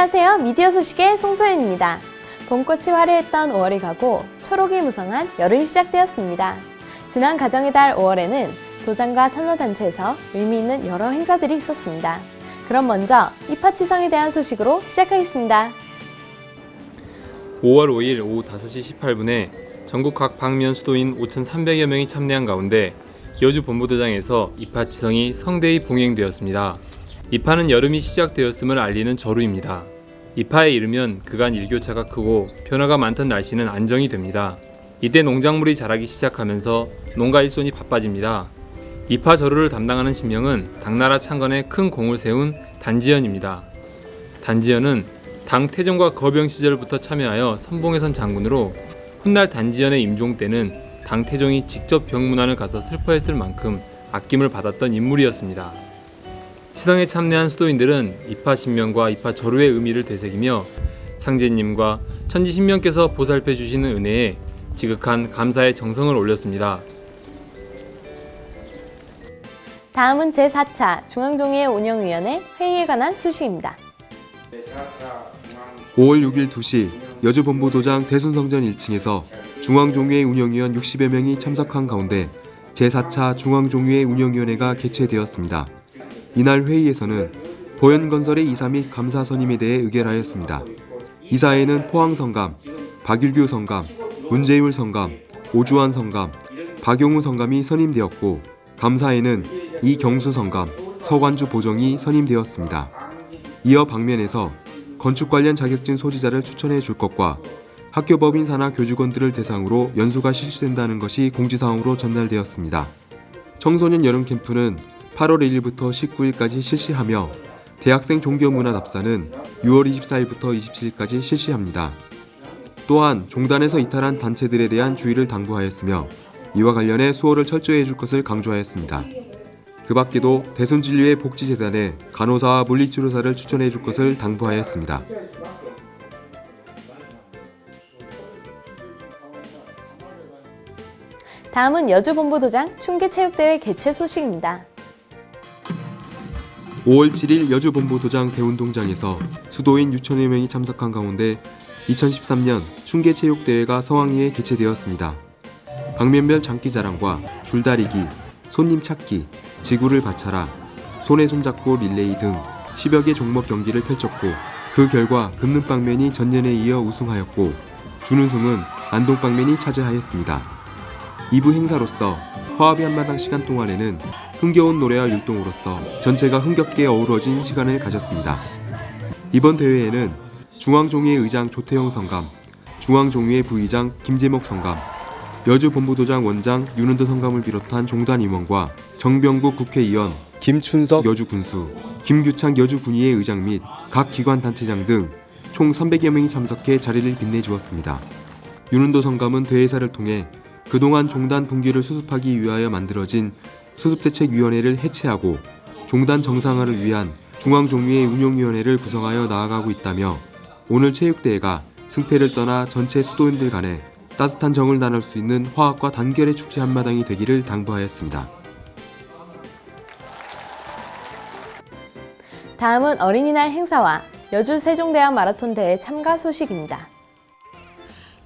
안녕하세요. 미디어 소식의 송소연입니다. 봄꽃이 화려했던 5월이 가고 초록이 무성한 여름이 시작되었습니다. 지난 가정의 달 5월에는 도장과 산업단체에서 의미 있는 여러 행사들이 있었습니다. 그럼 먼저 이파치성에 대한 소식으로 시작하겠습니다. 5월 5일 오후 5시 18분에 전국 각 방면 수도인 5,300여 명이 참여한 가운데 여주 본부도장에서 입하 치성이 성대히 봉행되었습니다. 입하는 여름이 시작되었음을 알리는 절우입니다. 입하에 이르면 그간 일교차가 크고 변화가 많던 날씨는 안정이 됩니다. 이때 농작물이 자라기 시작하면서 농가 일손이 바빠집니다. 입하 절우를 담당하는 신명은 당나라 창건에 큰 공을 세운 단지연입니다. 단지연은 당 태종과 거병 시절부터 참여하여 선봉에 선 장군으로 훗날 단지연의 임종 때는 당 태종이 직접 병문안을 가서 슬퍼했을 만큼 아낌을 받았던 인물이었습니다. 시상에 참여한 수도인들은 입하 신명과 입하 절우의 의미를 되새기며 상제님과 천지신명께서 보살펴 주시는 은혜에 지극한 감사의 정성을 올렸습니다. 다음은 제4차 중앙종회 운영위원회 회의에 관한 소식입니다. 5월 6일 2시 여주본부도장 대순성전 1층에서 중앙종회 운영위원 60여 명이 참석한 가운데 제4차 중앙종회 운영위원회가 개최되었습니다. 이날 회의에서는 보현건설의 이사 및 감사 선임에 대해 의결하였습니다. 이사에는 포항 성감, 박율규 성감, 문재율 성감, 오주환 성감, 박용우 성감이 선임되었고 감사에는 이경수 성감, 서관주 보정이 선임되었습니다. 이어 방면에서 건축 관련 자격증 소지자를 추천해 줄 것과 학교 법인 산하 교직원들을 대상으로 연수가 실시된다는 것이 공지사항으로 전달되었습니다. 청소년 여름 캠프는 8월 1일부터 19일까지 실시하며 대학생 종교문화 답사는 6월 24일부터 27일까지 실시합니다. 또한 종단에서 이탈한 단체들에 대한 주의를 당부하였으며 이와 관련해 수호를 철저히 해줄 것을 강조하였습니다. 그 밖에도 대순진료의 복지재단에 간호사와 물리치료사를 추천해 줄 것을 당부하였습니다. 다음은 여주본부도장 충계체육대회 개최 소식입니다. 5월 7일 여주본부도장 대운동장에서 수도인 6천여 명이 참석한 가운데 2013년 충계체육대회가 성황리에 개최되었습니다. 방면별 장기자랑과 줄다리기, 손님 찾기, 지구를 바쳐라, 손에 손잡고 릴레이 등 10여 개 종목 경기를 펼쳤고 그 결과 금능방면이 전년에 이어 우승하였고 준우승은 안동방면이 차지하였습니다. 2부 행사로서 화합의 한마당 시간 동안에는 흥겨운 노래와 율동으로서 전체가 흥겹게 어우러진 시간을 가졌습니다. 이번 대회에는 중앙종회 의장 조태영 성감, 중앙종회 부의장 김재목 성감, 여주본부도장 원장 윤은도 성감을 비롯한 종단 임원과 정병국 국회의원, 김춘석 여주군수, 김규창 여주군의회 의장 및 각 기관 단체장 등 총 300여 명이 참석해 자리를 빛내주었습니다. 윤은도 성감은 대회사를 통해 그동안 종단 분기를 수습하기 위하여 만들어진 수습대책위원회를 해체하고 종단 정상화를 위한 중앙종회의 운영위원회를 구성하여 나아가고 있다며 오늘 체육대회가 승패를 떠나 전체 수도인들 간에 따뜻한 정을 나눌 수 있는 화합과 단결의 축제 한마당이 되기를 당부하였습니다. 다음은 어린이날 행사와 여주 세종대학 마라톤 대회 참가 소식입니다.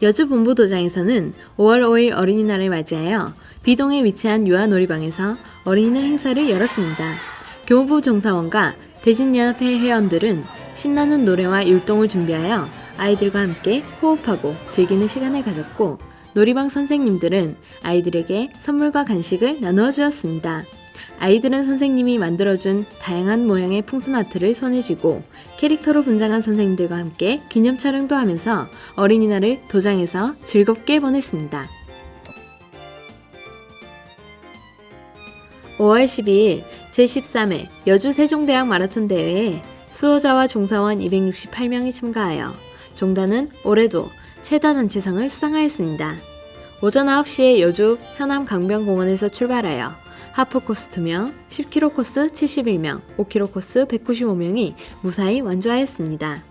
여주 본부도장에서는 5월 5일 어린이날을 맞이하여 비동에 위치한 유아놀이방에서 어린이날 행사를 열었습니다. 교무부 종사원과 대신연합회 회원들은 신나는 노래와 율동을 준비하여 아이들과 함께 호흡하고 즐기는 시간을 가졌고 놀이방 선생님들은 아이들에게 선물과 간식을 나누어 주었습니다. 아이들은 선생님이 만들어준 다양한 모양의 풍선 아트를 손에 쥐고 캐릭터로 분장한 선생님들과 함께 기념 촬영도 하면서 어린이날을 도장에서 즐겁게 보냈습니다. 5월 12일 제13회 여주 세종대학 마라톤 대회에 수호자와 종사원 268명이 참가하여 종단은 올해도 최다 단체상을 수상하였습니다. 오전 9시에 여주 현암 강변공원에서 출발하여 하프 코스 2명, 10km 코스 71명, 5km 코스 195명이 무사히 완주하였습니다.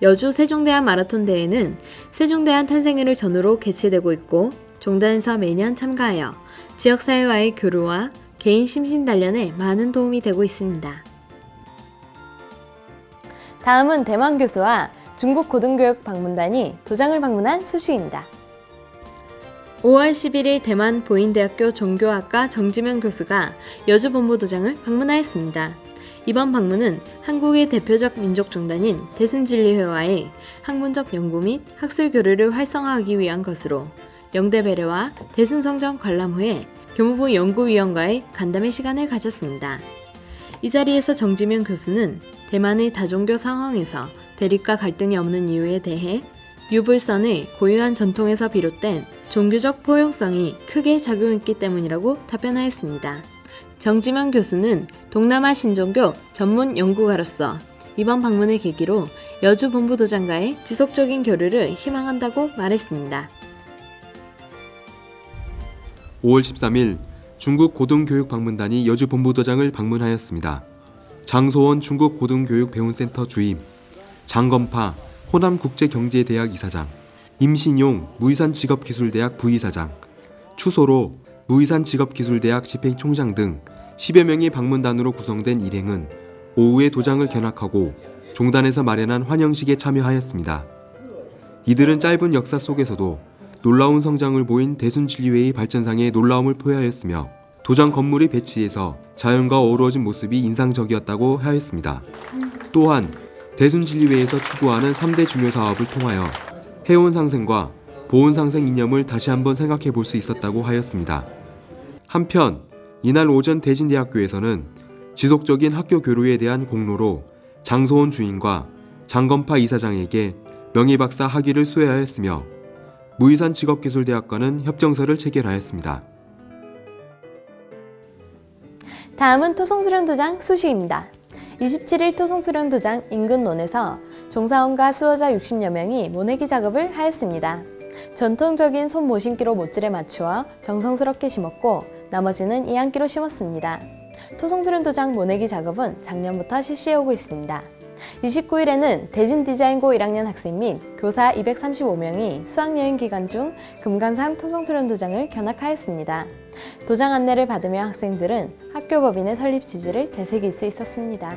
여주 세종대한 마라톤 대회는 세종대한 탄생일을 전후로 개최되고 있고 종단에서 매년 참가하여 지역사회와의 교류와 개인 심신 단련에 많은 도움이 되고 있습니다. 다음은 대만 교수와 중국 고등교육 방문단이 도장을 방문한 소식입니다. 5월 11일 대만 보인대학교 종교학과 정지명 교수가 여주 본부도장을 방문하였습니다. 이번 방문은 한국의 대표적 민족 종단인 대순진리회와의 학문적 연구 및 학술 교류를 활성화하기 위한 것으로 영대 배려와 대순성전 관람 후에 교무부 연구위원과의 간담회 시간을 가졌습니다. 이 자리에서 정지명 교수는 대만의 다종교 상황에서 대립과 갈등이 없는 이유에 대해 유불선의 고유한 전통에서 비롯된 종교적 포용성이 크게 작용했기 때문이라고 답변하였습니다. 정지명 교수는 동남아 신종교 전문 연구가로서 이번 방문을 계기로 여주 본부도장과의 지속적인 교류를 희망한다고 말했습니다. 5월 13일 중국 고등교육방문단이 여주 본부도장을 방문하였습니다. 장소원 중국 고등교육배운센터 주임, 장건파 호남국제경제대학 이사장, 임신용 무이산직업기술대학 부이사장, 추소로 무이산직업기술대학 집행총장 등 10여 명의 방문단으로 구성된 일행은 오후에 도장을 견학하고 종단에서 마련한 환영식에 참여하였습니다. 이들은 짧은 역사 속에서도 놀라운 성장을 보인 대순진리회의 발전상에 놀라움을 표하였으며 도장 건물의 배치에서 자연과 어우러진 모습이 인상적이었다고 하였습니다. 또한 대순진리회에서 추구하는 3대 중요 사업을 통하여 해온 상생과 보온 상생 이념을 다시 한번 생각해 볼 수 있었다고 하였습니다. 한편 이날 오전 대진대학교에서는 지속적인 학교 교류에 대한 공로로 장소원 주인과 장건파 이사장에게 명예박사 학위를 수여하였으며 무이산 직업기술대학과는 협정서를 체결하였습니다. 다음은 토성수련도장 소식입니다. 27일 토성수련도장 인근 논에서 종사원과 수호자 60여 명이 모내기 작업을 하였습니다. 전통적인 손 모심기로 못질에 맞추어 정성스럽게 심었고 나머지는 이안기로 심었습니다. 토성수련도장 모내기 작업은 작년부터 실시해오고 있습니다. 29일에는 대진 디자인고 1학년 학생 및 교사 235명이 수학여행 기간 중 금강산 토성수련 도장을 견학하였습니다. 도장 안내를 받으며 학생들은 학교 법인의 설립 지지를 되새길 수 있었습니다.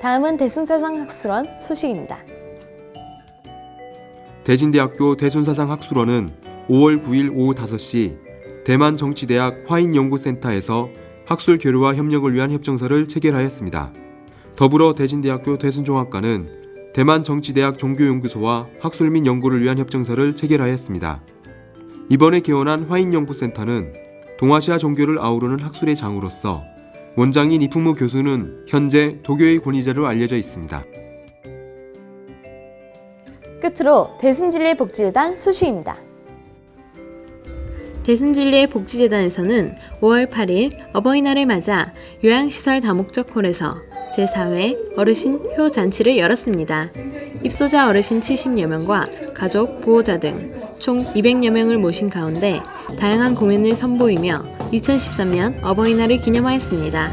다음은 대순사상 학술원 소식입니다. 대진대학교 대순사상학술원은 5월 9일 오후 5시 대만 정치대학 화인연구센터에서 학술 교류와 협력을 위한 협정서를 체결하였습니다. 더불어 대진대학교 대순종학과는 대만 정치대학 종교연구소와 학술 및 연구를 위한 협정서를 체결하였습니다. 이번에 개원한 화인연구센터는 동아시아 종교를 아우르는 학술의 장으로서 원장인 이풍무 교수는 현재 도교의 권위자로 알려져 있습니다. 끝으로 대순진리의 복지재단 소식입니다. 대순진리의 복지재단에서는 5월 8일 어버이날을 맞아 요양시설 다목적 홀에서 제4회 어르신 효 잔치를 열었습니다. 입소자 어르신 70여 명과 가족, 보호자 등 총 200여 명을 모신 가운데 다양한 공연을 선보이며 2013년 어버이날을 기념하였습니다.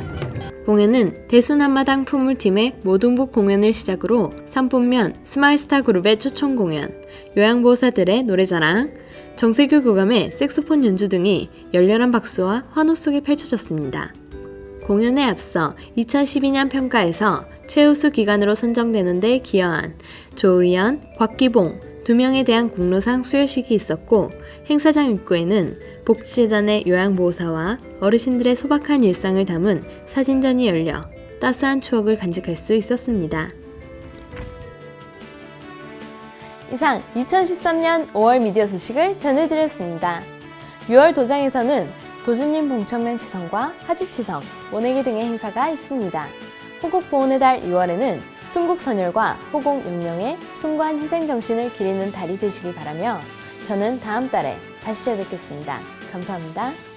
공연은 대순 한마당 풍물팀의 모동북 공연을 시작으로 상품면 스마일스타 그룹의 초청 공연, 요양보호사들의 노래자랑, 정세교 교감의 색소폰 연주 등이 열렬한 박수와 환호 속에 펼쳐졌습니다. 공연에 앞서 2012년 평가에서 최우수 기관으로 선정되는 데 기여한 조의연, 곽기봉 두 명에 대한 공로상 수여식이 있었고 행사장 입구에는 복지재단의 요양보호사와 어르신들의 소박한 일상을 담은 사진전이 열려 따스한 추억을 간직할 수 있었습니다. 이상 2013년 5월 미디어 소식을 전해드렸습니다. 6월 도장에서는 도주님 봉천명 치성과 하지 치성, 모내기 등의 행사가 있습니다. 호국보훈의 달 2월에는 순국선열과 호공 영령의 숭고한 희생정신을 기리는 달이 되시기 바라며 저는 다음 달에 다시 찾아뵙겠습니다. 감사합니다.